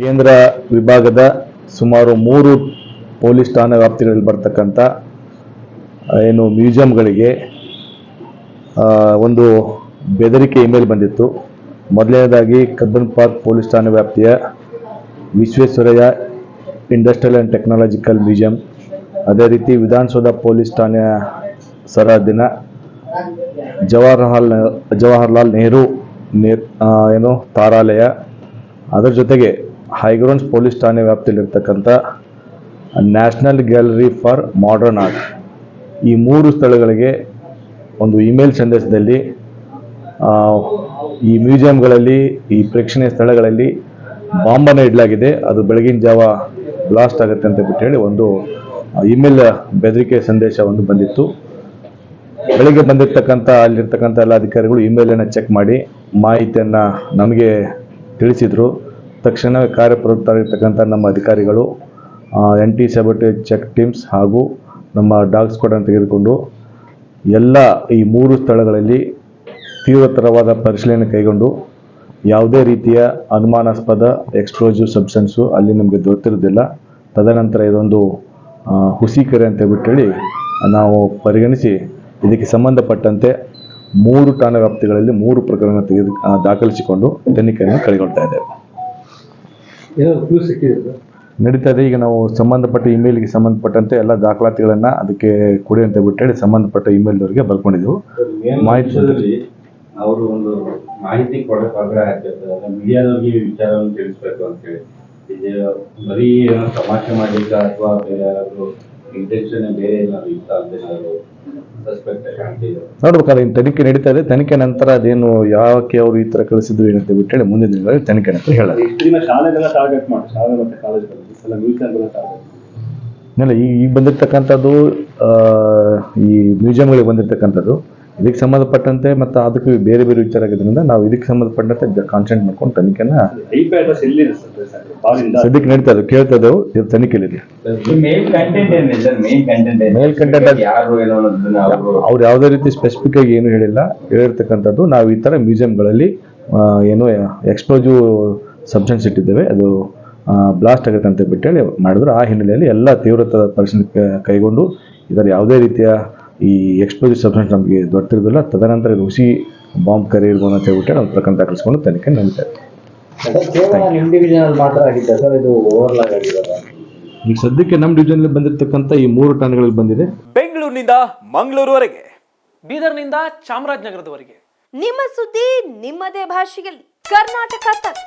ಕೇಂದ್ರ ವಿಭಾಗದ ಸುಮಾರು ಮೂರು ಪೊಲೀಸ್ ಠಾಣೆ ವ್ಯಾಪ್ತಿಗಳಲ್ಲಿ ಬರ್ತಕ್ಕಂಥ ಏನು ಮ್ಯೂಸಿಯಂಗಳಿಗೆ ಒಂದು ಬೆದರಿಕೆ ಇಮೇಲ್ ಬಂದಿತ್ತು. ಮೊದಲನೇದಾಗಿ ಕಬ್ಬನ್ ಪಾರ್ಕ್ ಪೊಲೀಸ್ ಠಾಣೆ ವ್ಯಾಪ್ತಿಯ Visvesvaraya industrial and technological museum ಅದೇ ರೀತಿ ವಿಧಾನಸೌಧ ಪೊಲೀಸ್ ಠಾಣೆಯ ಸರಹದ್ದಿನ ಜವಾಹರ್ಲಾಲ್ ಜವಾಹರ್ಲಾಲ್ ನೆಹರು ಏನು, ತಾರಾಲಯ. ಅದರ ಜೊತೆಗೆ ಹೈಗ್ರೌಂಡ್ಸ್ ಪೊಲೀಸ್ ಠಾಣೆ ವ್ಯಾಪ್ತಿಯಲ್ಲಿರ್ತಕ್ಕಂಥ national gallery for modern art ಈ ಮೂರು ಸ್ಥಳಗಳಿಗೆ ಒಂದು ಇಮೇಲ್ ಸಂದೇಶದಲ್ಲಿ ಈ ಮ್ಯೂಸಿಯಂಗಳಲ್ಲಿ ಈ ಪ್ರೇಕ್ಷಣೀಯ ಸ್ಥಳಗಳಲ್ಲಿ ಬಾಂಬನ್ನು ಇಡಲಾಗಿದೆ. ಅದು ಬೆಳಗಿನ ಜಾವ ಬ್ಲಾಸ್ಟ್ ಆಗುತ್ತೆ ಅಂತ ಬಿಟ್ಟು ಹೇಳಿ ಒಂದು ಇಮೇಲ್ ಬೆದರಿಕೆ ಸಂದೇಶ ಒಂದು ಬಂದಿತ್ತು. ಬೆಳಿಗ್ಗೆ ಬಂದಿರ್ತಕ್ಕಂಥ, ಅಲ್ಲಿರ್ತಕ್ಕಂಥ ಎಲ್ಲ ಅಧಿಕಾರಿಗಳು ಇಮೇಲನ್ನು ಚೆಕ್ ಮಾಡಿ ಮಾಹಿತಿಯನ್ನು ನಮಗೆ ತಿಳಿಸಿದರು. ತಕ್ಷಣವೇ ಕಾರ್ಯಪ್ರವೃತ್ತರಾಗಿರ್ತಕ್ಕಂಥ ನಮ್ಮ ಅಧಿಕಾರಿಗಳು anti sabotage check teams ಹಾಗೂ ನಮ್ಮ ಡಾಗ್ ಸ್ಕ್ವಾಡನ್ನು ತೆಗೆದುಕೊಂಡು ಎಲ್ಲ ಈ ಮೂರು ಸ್ಥಳಗಳಲ್ಲಿ ತೀವ್ರತರವಾದ ಪರಿಶೀಲನೆ ಕೈಗೊಂಡು ಯಾವುದೇ ರೀತಿಯ ಅನುಮಾನಾಸ್ಪದ ಎಕ್ಸ್ಪ್ಲೋಸಿವ್ ಸಬ್ಸ್ಟೆನ್ಸು ಅಲ್ಲಿ ನಮಗೆ ದೊರೆತಿರೋದಿಲ್ಲ ತದನಂತರ ಇದೊಂದು ಹುಸಿ ಕೆರೆ ಅಂತ ಬಿಟ್ಟೇಳಿ ನಾವು ಪರಿಗಣಿಸಿ ಇದಕ್ಕೆ ಸಂಬಂಧಪಟ್ಟಂತೆ ಮೂರು ಠಾಣಾ ವ್ಯಾಪ್ತಿಗಳಲ್ಲಿ ಮೂರು ಪ್ರಕರಣ ತೆಗೆದು ದಾಖಲಿಸಿಕೊಂಡು ತನಿಖೆಯನ್ನು ಕೈಗೊಳ್ತಾ ಇದ್ದೇವೆ. ನಡೀತಾ ಇದೆ. ಈಗ ನಾವು ಸಂಬಂಧಪಟ್ಟ ಇಮೇಲ್ಗೆ ಸಂಬಂಧಪಟ್ಟಂತೆ ಎಲ್ಲ ದಾಖಲಾತಿಗಳನ್ನ ಅದಕ್ಕೆ ಕೊಡಿ ಅಂತ ಬಿಟ್ಟು ಸಂಬಂಧಪಟ್ಟ ಇಮೇಲ್ದವರಿಗೆ ಬರ್ಕೊಂಡಿದ್ದೆವು ಮಾಹಿತಿ ಮಾಹಿತಿ ಅವರು ಒಂದು ಮಾಹಿತಿ ಕೊಡಕ್ ಆಗ್ರಹ ಆಗ್ತದೆ ಮೀಡಿಯಾದವ್ರಿಗೆ ವಿಚಾರವನ್ನು ತಿಳಿಸ್ಬೇಕು ಅಂತ ಹೇಳಿ. ಇದು ಬರೀ ಏನೋ ತಮಾಷೆ ಮಾಡ್ಲಿಕ್ಕೆ ಅಥವಾ ಬೇರೆ ಯಾರಾದ್ರು ಇಂಟೆನ್ಷನ್ ಬೇರೆ ಏನಾದ್ರು ಇತ್ತ ಅಂತ ಏನಾದ್ರು ನೋಡ್ಬೇಕಾದ್ರೆ ಇನ್ನು ತನಿಖೆ ನಡೀತಾ ಇದೆ. ತನಿಖೆ ನಂತರ ಅದೇನು ಯಾಕೆ ಅವರು ಈ ತರ ಕಳಿಸಿದ್ರು ಏನಂತ ಬಿಟ್ಟೇಳಿ ಮುಂದಿನ ದಿನಗಳಲ್ಲಿ ತನಿಖೆ ನಂತರ ಹೇಳೋದು ಟಾರ್ಗೆಟ್ ಇಲ್ಲ ಈ ಈಗ ಬಂದಿರತಕ್ಕಂಥದ್ದು ಆ, ಈ ಮ್ಯೂಸಿಯಂಗಳಿಗೆ ಬಂದಿರತಕ್ಕಂಥದ್ದು ಇದಕ್ಕೆ ಸಂಬಂಧಪಟ್ಟಂತೆ ಮತ್ತು ಅದಕ್ಕೆ ಬೇರೆ ಬೇರೆ ವಿಚಾರ ಆಗಿದ್ದರಿಂದ ನಾವು ಇದಕ್ಕೆ ಸಂಬಂಧಪಟ್ಟಂತೆ ಕಾನ್ಸೆಂಟ್ ಮಾಡ್ಕೊಂಡು ತನಿಖೆನ ಸದ್ಯಕ್ಕೆ ನಡೀತಾ ಇದೆ ಕೇಳ್ತಾ ಇದ್ದೇವೆ ಇದು ತನಿಖೆಲಿದೆ ಮೇಲ್ ಕಂಟೆಂಟ್ ಅವರು ಯಾವುದೇ ರೀತಿ ಸ್ಪೆಸಿಫಿಕ್ ಆಗಿ ಏನು ಹೇಳಿಲ್ಲ. ಹೇಳಿರ್ತಕ್ಕಂಥದ್ದು ನಾವು ಈ ಥರ ಮ್ಯೂಸಿಯಂಗಳಲ್ಲಿ ಏನು ಎಕ್ಸ್ಪ್ಲೋಸಿವ್ ಸಬ್ಸ್ಟೆನ್ಸ್ ಇಟ್ಟಿದ್ದೇವೆ. ಅದು ಬ್ಲಾಸ್ಟ್ ಆಗುತ್ತೆ ಅಂತ ಬಿಟ್ಟೇಳಿ ಮಾಡಿದ್ರು. ಆ ಹಿನ್ನೆಲೆಯಲ್ಲಿ ಎಲ್ಲ ತೀವ್ರತದ ಪರಿಶೀಲನೆ ಕೈಗೊಂಡು ಇದರ ಯಾವುದೇ ರೀತಿಯ ಈ ಎಕ್ಸ್ಪ್ಲೋಸಿವ್ ಸಬ್ಸ್ಟೆನ್ಸ್ ನಮಗೆ ದೊರೆತಿರೋದಿಲ್ಲ ತದನಂತರ ಇದು ಹುಸಿ ಬಾಂಬ್ ಕರೆ ಇರ್ಬೋದು ಅಂತ ಹೇಳ್ಬಿಟ್ಟು ನಾವು ಪ್ರಕರಣ ದಾಖಲಿಸ್ಕೊಂಡು ತನಿಖೆ ನಡೀತಾ ಈಗ ಸದ್ಯಕ್ಕೆ ನಮ್ಮ ಡಿವಿಜನ್ ಬಂದಿರತಕ್ಕಂಥ ಈ ಮೂರು ಠಾಣೆಗಳಲ್ಲಿ ಬಂದಿದೆ. ಬೆಂಗಳೂರಿನಿಂದ ಮಂಗಳೂರುವರೆಗೆ ಬೀದರ್ನಿಂದ ಚಾಮರಾಜನಗರದವರೆಗೆ. ನಿಮ್ಮ ಸುದ್ದಿ ನಿಮ್ಮದೇ ಭಾಷೆಯಲ್ಲಿ. ಕರ್ನಾಟಕ ತಕ್